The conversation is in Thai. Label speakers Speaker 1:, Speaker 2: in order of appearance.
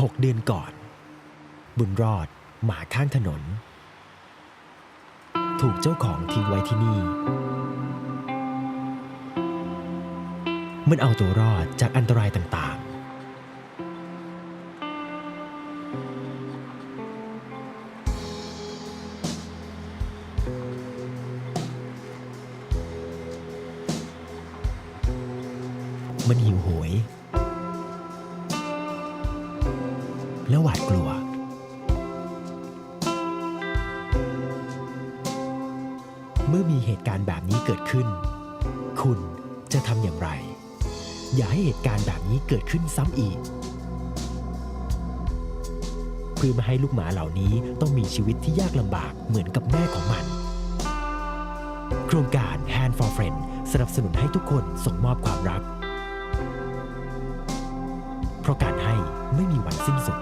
Speaker 1: หกเดือนก่อน บุญรอดหมาข้างถนน ถูกเจ้าของทิ้งไว้ที่นี่ มันเอาตัวรอดจากอันตรายต่างๆ มันหิวโหย และหวาดกลัว เมื่อมีเหตุการณ์แบบนี้เกิดขึ้น คุณจะทำอย่างไร อย่าให้เหตุการณ์แบบนี้เกิดขึ้นซ้ำอีก เพื่อไม่ให้ลูกหมาเหล่านี้ต้องมีชีวิตที่ยากลำบากเหมือนกับแม่ของมัน โครงการ Hand for Friend สนับสนุนให้ทุกคนส่งมอบความรัก เพราะการให้ไม่มีวันสิ้นสุด